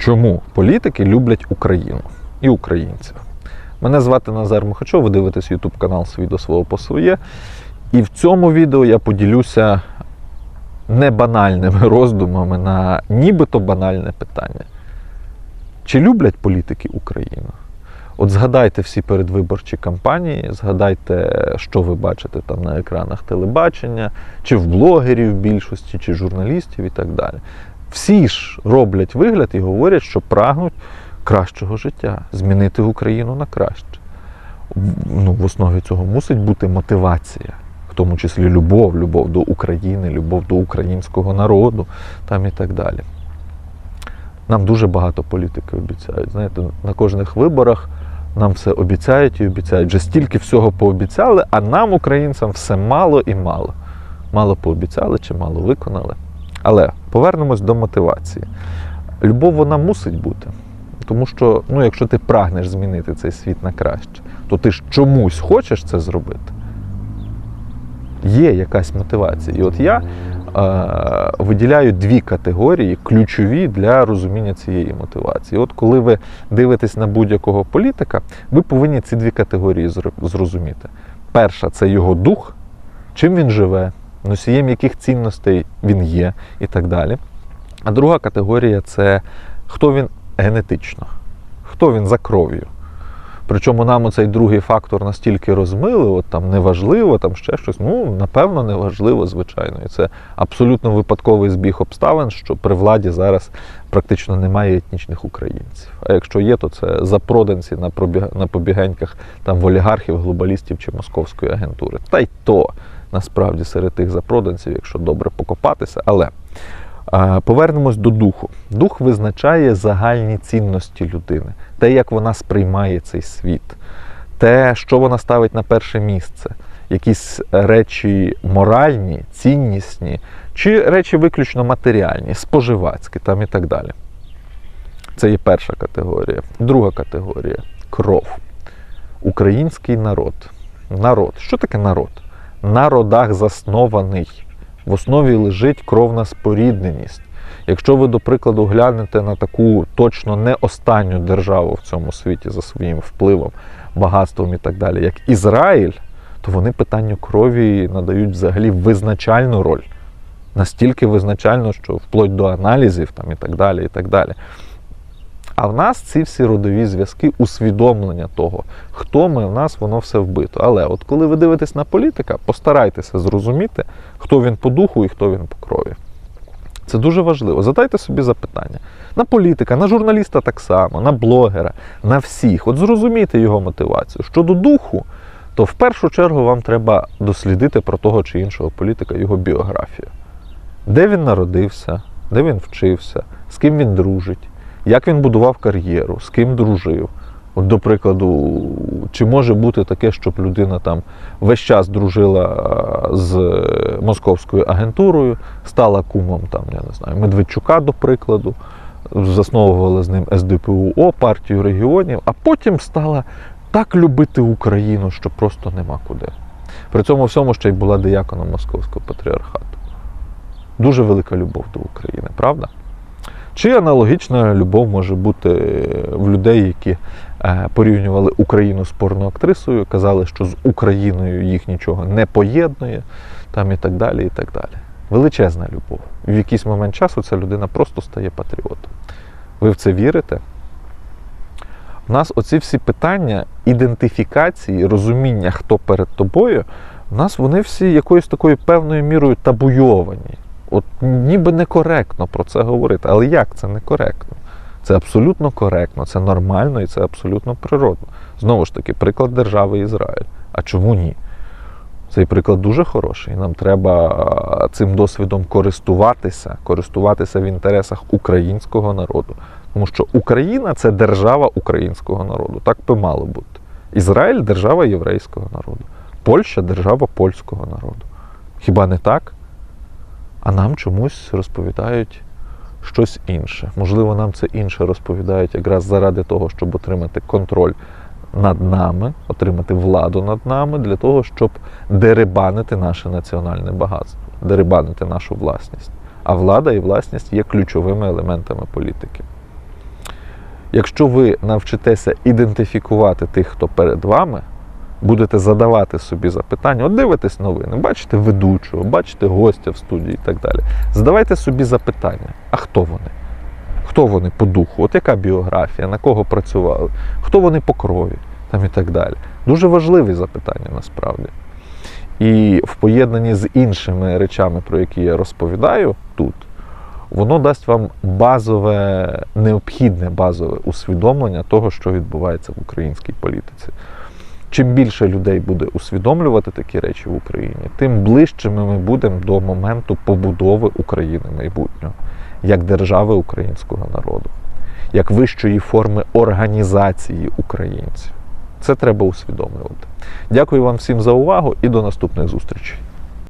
чому політики люблять Україну і українців. Мене звати Назар Мухачов, ви дивитесь YouTube канал Свій до свого по своє. І в цьому відео я поділюся не банальними роздумами на нібито банальне питання. Чи люблять політики Україну? От згадайте всі передвиборчі кампанії, згадайте, що ви бачите там на екранах телебачення, чи в блогерів більшості, чи журналістів і так далі. Всі ж роблять вигляд і говорять, що прагнуть кращого життя, змінити Україну на краще. Ну, в основі цього мусить бути мотивація, в тому числі любов, любов до України, любов до українського народу там і так далі. Нам дуже багато політики обіцяють. Знаєте, на кожних виборах нам все обіцяють і обіцяють. Вже стільки всього пообіцяли, а нам, українцям, все мало і мало. Мало пообіцяли чи мало виконали. Але повернемось до мотивації. Любов вона мусить бути. Тому що, ну, якщо ти прагнеш змінити цей світ на краще, то ти ж чомусь хочеш це зробити. Є якась мотивація. І от я е, виділяю дві категорії ключові для розуміння цієї мотивації. От коли ви дивитесь на будь-якого політика, ви повинні ці дві категорії зрозуміти. Перша це його дух, чим він живе, носієм яких цінностей він є і так далі. А друга категорія це хто він генетично, хто він за кров'ю. Причому нам оцей другий фактор настільки розмили, от там неважливо, там ще щось. Ну, напевно, неважливо, звичайно. І це абсолютно випадковий збіг обставин, що при владі зараз практично немає етнічних українців. А якщо є, то це запроданці на, пробіг... на побігеньках там в олігархів, глобалістів чи московської агентури. Та й то насправді серед тих запроданців, якщо добре покопатися. Але Повернемось до духу. Дух визначає загальні цінності людини, те, як вона сприймає цей світ, те, що вона ставить на перше місце, якісь речі моральні, ціннісні, чи речі виключно матеріальні, споживацькі там і так далі. Це є перша категорія. Друга категорія кров. Український народ. Народ. Що таке народ? На родах заснований. В основі лежить кровна спорідненість. Якщо ви, до прикладу, глянете на таку точно не останню державу в цьому світі за своїм впливом, багатством і так далі, як Ізраїль, то вони питанню крові надають взагалі визначальну роль. Настільки визначально, що вплоть до аналізів там, і так далі. і так далі. А в нас ці всі родові зв'язки, усвідомлення того, хто ми, в нас воно все вбито. Але от коли ви дивитесь на політика, постарайтеся зрозуміти, хто він по духу і хто він по крові. Це дуже важливо. Задайте собі запитання. На політика, на журналіста так само, на блогера, на всіх. От зрозумійте його мотивацію. Щодо духу, то в першу чергу вам треба дослідити про того чи іншого політика його біографію. Де він народився, де він вчився, з ким він дружить, як він будував кар'єру, з ким дружив. От, до прикладу, чи може бути таке, щоб людина там весь час дружила з е, московською агентурою, стала кумом там, я не знаю, Медведчука, до прикладу, засновувала з ним СДПУО, партію регіонів, а потім стала так любити Україну, що просто нема куди. При цьому всьому ще й була дияконом московського патріархату. Дуже велика любов до України, правда? Чи аналогічна любов може бути в людей, які е, порівнювали Україну з порноактрисою, казали, що з Україною їх нічого не поєднує, там і так далі. і так далі. Величезна любов. В якийсь момент часу ця людина просто стає патріотом. Ви в це вірите? У нас оці всі питання ідентифікації, розуміння, хто перед тобою, у нас вони всі якоюсь такою певною мірою табуйовані. От ніби некоректно про це говорити. Але як це некоректно? Це абсолютно коректно, це нормально і це абсолютно природно. Знову ж таки, приклад держави Ізраїль. А чому ні? Цей приклад дуже хороший. Нам треба цим досвідом користуватися, користуватися в інтересах українського народу. Тому що Україна це держава українського народу. Так би мало бути. Ізраїль держава єврейського народу. Польща держава польського народу. Хіба не так? А нам чомусь розповідають щось інше. Можливо, нам це інше розповідають якраз заради того, щоб отримати контроль над нами, отримати владу над нами, для того, щоб дерибанити наше національне багатство, дерибанити нашу власність. А влада і власність є ключовими елементами політики. Якщо ви навчитеся ідентифікувати тих, хто перед вами, будете задавати собі запитання, от дивитесь новини, бачите ведучого, бачите гостя в студії і так далі. Задавайте собі запитання: а хто вони? Хто вони по духу? От яка біографія, на кого працювали, хто вони по крові там і так далі. Дуже важливі запитання насправді. І в поєднанні з іншими речами, про які я розповідаю тут, воно дасть вам базове, необхідне базове усвідомлення того, що відбувається в українській політиці. Чим більше людей буде усвідомлювати такі речі в Україні, тим ближчими ми будемо до моменту побудови України майбутнього, як держави українського народу, як вищої форми організації українців. Це треба усвідомлювати. Дякую вам всім за увагу і до наступних зустрічей.